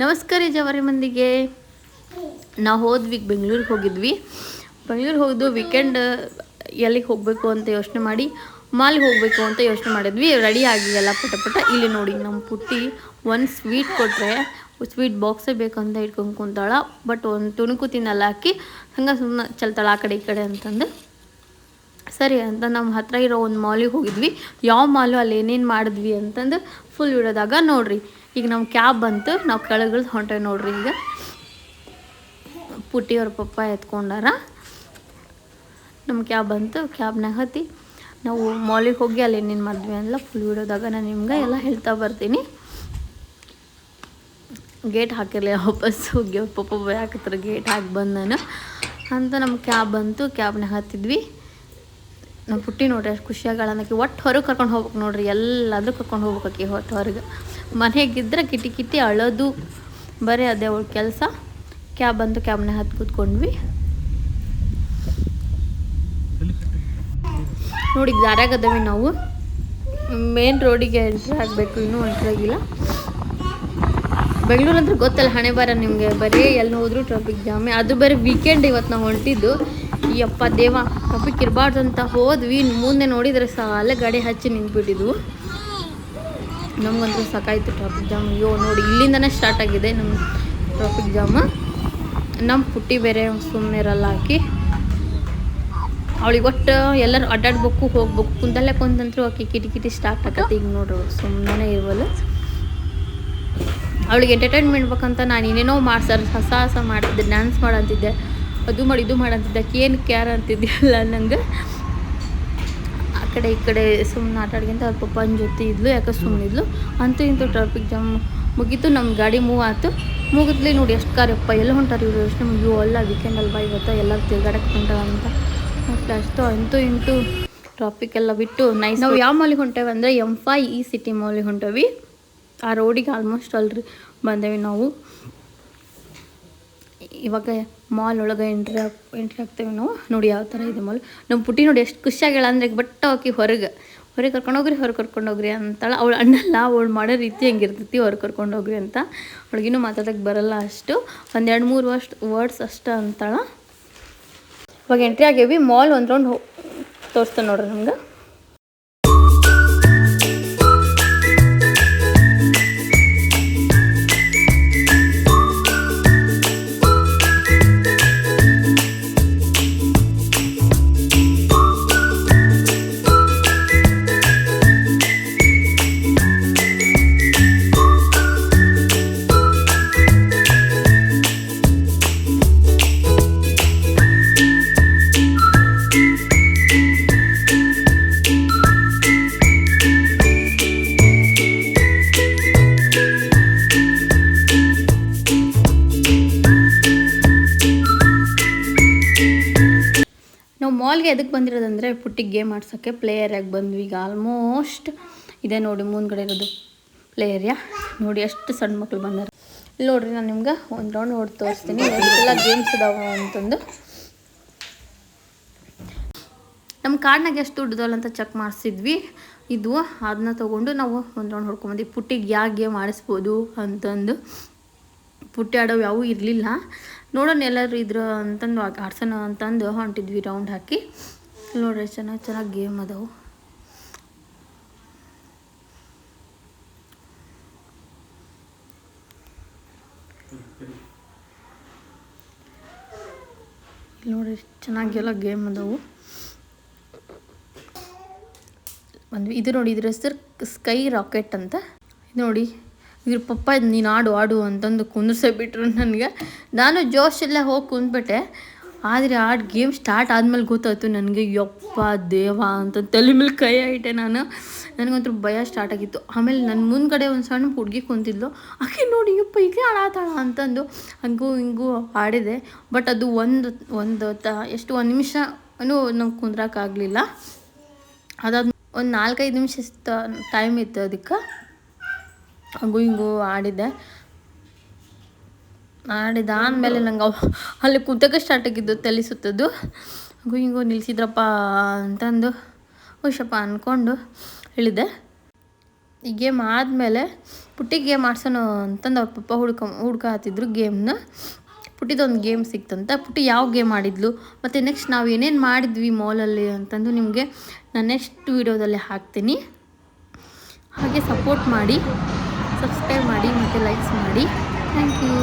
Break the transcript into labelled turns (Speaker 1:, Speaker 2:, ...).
Speaker 1: ನಮಸ್ಕಾರ ಜವರಿ ಮಂದಿಗೆ. ನಾವು ಹೋದ್ವಿ ಬೆಂಗಳೂರಿಗೆ ಹೋಗಿದ್ವಿ. ಬೆಂಗಳೂರಿಗೆ ಹೋಗಿದ್ದು ವೀಕೆಂಡ್ ಎಲ್ಲಿಗೆ ಹೋಗಬೇಕು ಅಂತ ಯೋಚನೆ ಮಾಡಿ, ಮಾಲ್ಗೆ ಹೋಗಬೇಕು ಅಂತ ಯೋಚನೆ ಮಾಡಿದ್ವಿ. ರೆಡಿ ಆಗಿ ಎಲ್ಲ ಪುಟ ಪಟ. ಇಲ್ಲಿ ನೋಡಿ ನಮ್ಮ ಪುಟ್ಟಿ ಒಂದು ಸ್ವೀಟ್ ಕೊಟ್ಟರೆ ಸ್ವೀಟ್ ಬಾಕ್ಸೇ ಬೇಕಂತ ಇಟ್ಕೊಂಡು ಕುಂತಾಳ. ಬಟ್ ಒಂದು ತುಣುಕು ತಿನ್ನಲ್ಲ ಹಾಕಿ ಹಂಗೆ ಸುಮ್ಮನೆ ಚಲ್ತಾಳ ಆ ಕಡೆ ಈ ಕಡೆ ಅಂತಂದು. ಸರಿ ಅಂತ ನಮ್ಮ ಹತ್ರ ಇರೋ ಒಂದು ಮಾಲಿಗೆ ಹೋಗಿದ್ವಿ. ಯಾವ ಮಾಲು ಅಲ್ಲಿ ಏನೇನು ಮಾಡಿದ್ವಿ ಅಂತಂದು ಫುಲ್ ಇಡೋದಾಗ ನೋಡ್ರಿ. ಈಗ ನಮ್ಮ ಕ್ಯಾಬ್ ಬಂತು, ನಾವು ಕೆಳಗಿಳ್ದು ಹೊಂಟೆ ನೋಡ್ರಿ ಈಗ. ಪುಟ್ಟಿಯವ್ರ ಪಪ್ಪ ಎತ್ಕೊಂಡಾರ. ನಮ್ಮ ಕ್ಯಾಬ್ ಬಂತು ಕ್ಯಾಬ್ನಾಗ ಹತ್ತಿ. ನಾವು ಮಾಲಿಗೆ ಹೋಗಿ ಅಲ್ಲಿ ನಿನ್ನ ಮಾಡಿದ್ವಿ ಅಲ್ಲ ಫುಲ್ ಬಿಡೋದಾಗ ನಾನು ನಿಮ್ಗೆ ಎಲ್ಲ ಹೇಳ್ತಾ ಬರ್ತೀನಿ. ಗೇಟ್ ಹಾಕಿರಲಿಲ್ಲ ವಾಪಸ್ ಹೋಗಿ ಅವ್ರ ಪಪ್ಪ ಹಾಕತ್ರ ಗೇಟ್ ಹಾಕಿ ಬಂದು ನಾನು. ಅಂತ ನಮ್ಮ ಕ್ಯಾಬ್ ಬಂತು ಕ್ಯಾಬ್ನಾಗ ಹತ್ತಿದ್ವಿ. ನಮ್ಮ ಪುಟ್ಟಿ ನೋಡ್ರಿ ಅಷ್ಟು ಖುಷಿಯಾಗಳನ್ನಕ್ಕೆ ಒಟ್ಟು ಹೊರಗೆ ಕರ್ಕೊಂಡು ಹೋಗ್ಬೇಕು ನೋಡ್ರಿ, ಎಲ್ಲಾದರೂ ಕರ್ಕೊಂಡು ಹೋಗ್ಬೇಕು ಆಕಿ ಹೊಟ್ಟು ಹೊರಗೆ. ಮನೆಗಿದ್ರೆ ಕಿಟಿ ಕಿಟಿ ಅಳೋದು. ಬರೀ ಅದೇ ಅವಳ ಕೆಲಸ. ಕ್ಯಾಬ್ ಬಂದು ಕ್ಯಾಬ್ನಾಗ ಹತ್ತು ಕೂತ್ಕೊಂಡ್ವಿ. ನೋಡಿ ದಾರ್ಯಾಗ ಅದಾವೆ ನಾವು. ಮೇನ್ ರೋಡಿಗೆ ಎಂಟ್ರ್ ಆಗಬೇಕು, ಇನ್ನೂ ಎಂಟ್ರ್ ಆಗಿಲ್ಲ. ಬೆಂಗಳೂರು ಅಂದ್ರೆ ಗೊತ್ತಲ್ಲ ಹಣೆ ಬರ ನಿಮಗೆ. ಬರೀ ಎಲ್ಲಿ ಹೋದರೂ ಟ್ರಾಫಿಕ್ ಜಾಮೆ. ಅದು ಬರೀ ವೀಕೆಂಡ್ ಇವತ್ತು ನಾವು ಹೊಂಟಿದ್ದು. ಅಪ್ಪ ದೇವ ಇರಬಾರ್ದು ಅಂತ ಹೋದ್ವಿ ಮುಂದೆ ನೋಡಿದರೆ ಸಾಲ ಗಾಡಿ ಹಚ್ಚಿ ನಿಂತ್ಬಿಟ್ಟಿದ್ವು. ನಮಗಂತೂ ಸಾಕಾಯಿತು ಟ್ರಾಫಿಕ್ ಜಾಮ್ ಅಯ್ಯೋ, ನೋಡಿ, ಇಲ್ಲಿಂದನೇ ಸ್ಟಾರ್ಟ್ ಆಗಿದೆ ನಮ್ಮ ಟ್ರಾಫಿಕ್ ಜಾಮ್ ನಮ್ಮ ಪುಟ್ಟಿ ಬೇರೆ ಸುಮ್ಮನೆ ಇರಲ್ಲ ಹಾಕಿ ಅವಳಿಗೆ ಒಟ್ಟು ಎಲ್ಲರೂ ಅಡ್ಡಾಡ್ಬೇಕು, ಹೋಗ್ಬೇಕು ಕುಂದಲ್ಲೇ ಕುಂತಂತ್ರು ಆಕೆ ಕಿಟಿ ಕಿಟಿ ಸ್ಟಾರ್ಟ್ ಆಗತ್ತೆ ಈಗ ನೋಡ್ರಿ ಸುಮ್ಮನೆ ಇರುವಲ್ಲ. ಅವಳಿಗೆ ಎಂಟರ್ಟೈನ್ಮೆಂಟ್ ಬೇಕಂತ ನಾನು ಏನೇನೋ ಮಾಡ್ಸರ್ ಹೊಸ ಹೊಸ ಮಾಡ್ತಿದ್ದೆ ಡ್ಯಾನ್ಸ್ ಮಾಡಂತಿದ್ದೆ. ಅದು ಮಾಡಿ ಇದು ಮಾಡಂತಿದ್ದಕ್ಕೆ ಏನು ಕ್ಯಾರ್ ಅಂತಿದ್ದಿಲ್ಲ ನಂಗೆ. ಆ ಕಡೆ ಈ ಕಡೆ ಸುಮ್ಮನೆ ಆಟ ಆಡ್ಕೊಂತ ಅವ್ರ ಪಪ್ಪನ ಜೊತೆ ಇದ್ಲು ಯಾಕೆ ಸುಮ್ಮನೆ ಇದ್ಲು. ಅಂತೂ ಇಂತೂ ಟ್ರಾಫಿಕ್ ಜಾಮ್ ಮುಗೀತು ನಮ್ಮ ಗಾಡಿ ಮೂವ್ ಆಯ್ತು ಮುಗಿದ್ಲಿ ನೋಡಿ ಎಷ್ಟು ಕಾರ್ಯಪ್ಪ ಎಲ್ಲ ಹೊಂಟಾರ ಇವರು ಯೋಚನೆ ಮುಗಿ ಅಲ್ಲ ವೀಕೆಂಡ್ ಅಲ್ವಾ ಇವತ್ತು ಎಲ್ಲ ತಿರ್ಗಾಡಕ್ಕೆ ಹೊಂಟಾರ ಅಂತ. ಮತ್ತೆ ಅಷ್ಟು ಅಂತೂ ಇಂತೂ ಟ್ರಾಫಿಕ್ ಎಲ್ಲ ಬಿಟ್ಟು ನೈಸ್ ನಾವು ಯಾವ ಮಾಲಿಗೆ ಹೊಂಟೇವೆ ಅಂದರೆ ಎಂ ಫೈ ಈ ಸಿಟಿ ಮಾಲಿಗೆ ಹೊಂಟೇವಿ. ಆ ರೋಡಿಗೆ ಆಲ್ಮೋಸ್ಟ್ ಅಲ್ರಿ ಬಂದೇವಿ ನಾವು. ಇವಾಗ ಮಾಲ್ ಒಳಗೆ ಎಂಟ್ರಿ ಎಂಟ್ರಿ ಆಗ್ತೇವೆ ನಾವು. ನೋಡಿ ಯಾವ ಥರ ಇದೆ ಮಾಲ್ ನಮ್ಮ ಪುಟ್ಟಿ ನೋಡಿ ಎಷ್ಟು ಖುಷಿಯಾಗಿಲ್ಲ ಅಂದರೆ ಬಟ್ ಆಕಿ ಹೊರಗೆ. ಹೊರಗೆ ಕರ್ಕೊಂಡೋಗ್ರಿ ಹೊರಗೆ ಕರ್ಕೊಂಡೋಗ್ರಿ ಅಂತಾಳೆ. ಅವಳು ಅಣ್ಣಲ್ಲ ಅವಳು ಮಾಡೋ ರೀತಿ ಹೆಂಗಿರ್ತೈತಿ, ಹೊರಗೆ ಕರ್ಕೊಂಡೋಗ್ರಿ ಅಂತ. ಅವಳಿಗಿನ್ನೂ ಮಾತಾಡೋಕ್ಕೆ ಬರಲ್ಲ ಅಷ್ಟು. ಒಂದೆರಡು ಮೂರು ವರ್ಷ ವರ್ಡ್ಸ್ ಅಷ್ಟು ಅಂತಾಳೆ. ಇವಾಗ ಎಂಟ್ರಿ ಆಗೇವಿ. ಮಾಲ್ ಒಂದು ರೌಂಡ್ ತೋರಿಸ್ತಾನೆ ನೋಡ್ರಿ ನಮ್ಗೆ. ನಾವು ಮಾಲ್ಗೆ ಎದಕ್ಕೆ ಬಂದಿರೋದಂದರೆ ಪುಟ್ಟಿಗೆ ಗೇಮ್ ಆಡ್ಸೋಕ್ಕೆ ಪ್ಲೇ ಏರಿಯಾಗೆ ಬಂದ್ವಿ. ಈಗ ಆಲ್ಮೋಸ್ಟ್ ಇದೆ ನೋಡಿ ಮುಂದ್ಗಡೆ ಇರೋದು ಪ್ಲೇ ಏರಿಯಾ ನೋಡಿ ಎಷ್ಟು ಸಣ್ಣ ಮಕ್ಳು ಬಂದಾರೆ. ಇಲ್ಲಿ ನೋಡ್ರಿ ನಾನು ನಿಮ್ಗೆ ಒಂದು ರೌಂಡ್ ನೋಡಿ ತೋರಿಸ್ತೀನಿ. ಎಲ್ಲ ಗೇಮ್ಸ್ ಇದಾವೆ ಅಂತಂದು. ನಮ್ಮ ಕಾರ್ಡ್ನಾಗ ಎಷ್ಟು ದುಡ್ಡದಲ್ಲ ಅಂತ ಚೆಕ್ ಮಾಡಿಸಿದ್ವಿ. ಇದು ಅದನ್ನ ತೊಗೊಂಡು ನಾವು ಒಂದು ರೌಂಡ್ ಹೊಡ್ಕೊಂಬಂದ್ವಿ. ಪುಟ್ಟಿಗೆ ಯಾವ ಗೇಮ್ ಆಡಿಸ್ಬೋದು ಅಂತಂದು. ಪುಟ್ಟಿ ಆಡೋವು ಯಾವೂ ಇರಲಿಲ್ಲ. ನೋಡೋಣ ಎಲ್ಲರೂ ಇದ್ರ ಅಂತಂದು ಆಡ್ಸೋಣ ಅಂತಂದು ಹೊಂಟಿದ್ವಿ ರೌಂಡ್ ಹಾಕಿ. ನೋಡ್ರಿ, ಚೆನ್ನಾಗಿ ಚೆನ್ನಾಗಿ ಗೇಮ್ ಅದಾವು. ನೋಡ್ರಿ, ಚೆನ್ನಾಗೆಲ್ಲ ಗೇಮ್ ಅದಾವು. ಒಂದು ಇದು ನೋಡಿ, ಇದ್ರ ಹೆಸರು ಸ್ಕೈ ರಾಕೆಟ್ ಅಂತ. ನೋಡಿ ಇದ್ರ ಪಪ್ಪ, ನೀನು ಆಡು ಆಡು ಅಂತಂದು ಕುಂದ್ರಸೇ ಬಿಟ್ರು ನನಗೆ. ನಾನು ಜೋಶಲ್ಲೇ ಹೋಗಿ ಕುಂದ್ಬಿಟ್ಟೆ ಆದರೆ ಆಡ್ ಗೇಮ್ ಸ್ಟಾರ್ಟ್ ಆದಮೇಲೆ ಗೊತ್ತಾಯ್ತು ನನಗೆ, ಯಪ್ಪ ದೇವ ಅಂತ ತಲೆ ಮೇಲೆ ಕೈ ಇಟ್ಟೆ ನಾನು. ನನಗಂತೂ ಭಯ ಸ್ಟಾರ್ಟ್ ಆಗಿತ್ತು. ಆಮೇಲೆ ನನ್ನ ಮುಂದ್ಗಡೆ ಒಂದು ಸಣ್ಣ ಹುಡುಗಿ ಕುಂತಿದ್ಲು. ಆಕೆ ನೋಡಿ, ಯಪ್ಪ ಈಗ ಆಡಾತಾಳ ಅಂತಂದು ಹಂಗೂ ಹಿಂಗೂ ಆಡಿದೆ. ಬಟ್ ಅದು ಒಂದು ಒಂದು ತ, ಎಷ್ಟು ಒಂದು ನಿಮಿಷನೂ ನಂಗೆ ಕುಂದ್ರಕ್ಕಾಗಲಿಲ್ಲ ಅದಾದ ಒಂದು ನಾಲ್ಕೈದು ನಿಮಿಷ ಟೈಮ್ ಇತ್ತು ಅದಕ್ಕೆ. ಹಂಗೂ ಹಿಂಗೂ ಆಡಿದ್ದೆ ಆದ್ಮೇಲೆ ನಂಗೆ ಅಲ್ಲಿ ಕೂತಕ್ಕೆ ಸ್ಟಾರ್ಟ್ ಆಗಿದ್ದು ತಲೆ ಸುತ್ತದು ಹಂಗೂ ನಿಲ್ಸಿದ್ರಪ್ಪ ಅಂತಂದು. ಹುಷಪ್ಪ ಅಂದ್ಕೊಂಡು ಹೇಳಿದೆ. ಈ ಗೇಮ್ ಆದಮೇಲೆ ಪುಟ್ಟಿ ಗೇಮ್ ಆಡ್ಸೋಣ ಅಂತಂದು ಅವ್ರ ಪಪ್ಪ ಹುಡ್ಕ ಹತ್ತಿದ್ರು ಗೇಮ್ನ. ಪುಟ್ಟಿದೊಂದು ಗೇಮ್ ಸಿಕ್ತಂತ. ಪುಟ್ಟಿ ಯಾವ ಗೇಮ್ ಆಡಿದ್ಲು? ಮತ್ತು ನೆಕ್ಸ್ಟ್ ನಾವು ಏನೇನು ಮಾಡಿದ್ವಿ ಮಾಲಲ್ಲಿ ಅಂತಂದು ನಿಮಗೆ ನಾನು ನೆಕ್ಸ್ಟ್ ವೀಡಿಯೋದಲ್ಲಿ ಹಾಕ್ತೀನಿ. ಹಾಗೆ ಸಪೋರ್ಟ್ ಮಾಡಿ. ಸಬ್ಸ್ಕ್ರೈಬ್ ಮಾಡಿ ಮತ್ತು ಲೈಕ್ಸ್ ಮಾಡಿ. Thank you